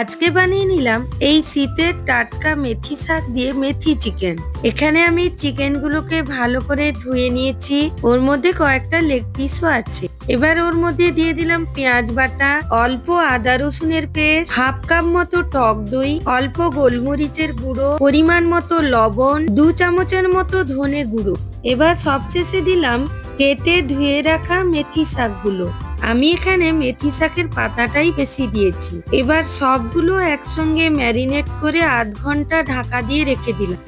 আজকে বানিয়ে নিলাম এই শীতের টাটকা মেথি শাক দিয়ে মেথি চিকেন। এখানে আমি চিকেনগুলোকে ভালো করে ধুয়ে নিয়েছি। ওর মধ্যে কয়েকটা লেগ পিসও আছে। এবার ওর মধ্যে দিয়ে দিলাম পেঁয়াজ বাটা, অল্প আদা রসুনের পেস্ট, হাফ কাপ মতো টক দই, অল্প গোলমরিচের গুঁড়ো, পরিমাণ মতো লবণ, দু চামচের মতো ধনে গুঁড়ো। এবার সবশেষে দিলাম কেটে ধুয়ে রাখা মেথি শাকগুলো। আমি এখানে মেথি শাকের পাতাটাই বেশি দিয়েছি। এবার সবগুলো একসঙ্গে ম্যারিনেট করে আধ ঘণ্টা ঢাকা দিয়ে রেখে দিলাম।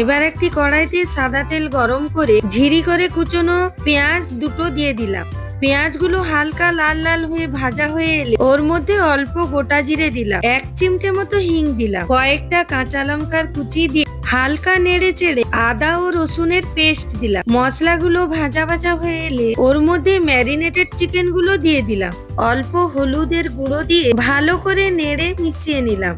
এবার একটি কড়াইতে সাদা তেল গরম করে ঝিরি করে কুচনো পেঁয়াজ দুটো দিয়ে দিলাম। পেঁয়াজগুলো হালকা লাল লাল হয়ে ভাজা হয়ে এলে ওর মধ্যে অল্প গোটা জিরে দিলাম। এক চিমটে মতো হিং দিলাম। কয়েকটা কাঁচা লঙ্কার কুচি দিয়ে হালকা নেড়ে চেড়ে আদা ও রসুনের পেস্ট দিলাম। মশলাগুলো ভাজা ভাজা হয়ে এলে ওর মধ্যে ম্যারিনেটেড চিকেনগুলো দিয়ে দিলাম। অল্প হলুদের গুঁড়ো দিয়ে ভালো করে নেড়ে মিশিয়ে নিলাম।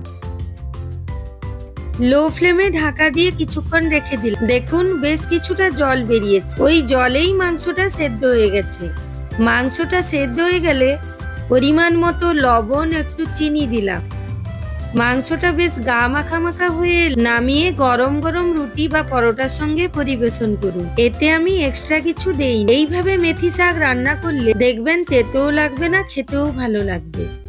লো ফ্লেমে ঢাকা দিয়ে কিছুক্ষণ রেখে দিলাম। দেখুন, বেশ কিছুটা জল বেরিয়েছে। ওই জলেই মাংসটা সেদ্ধ হয়ে গেছে। মাংসটা সেদ্ধ হয়ে গেলে পরিমাণ মতো লবণ, একটু চিনি দিলাম। মাংসটা বেশ গা মাখা মাখা হয়ে নামিয়ে গরম গরম রুটি বা পরোটার সঙ্গে পরিবেশন করুন। এতে আমি এক্সট্রা কিছু দেই এইভাবে মেথি শাক রান্না করলে দেখবেন তেতেও লাগবে না, খেতেও ভালো লাগবে।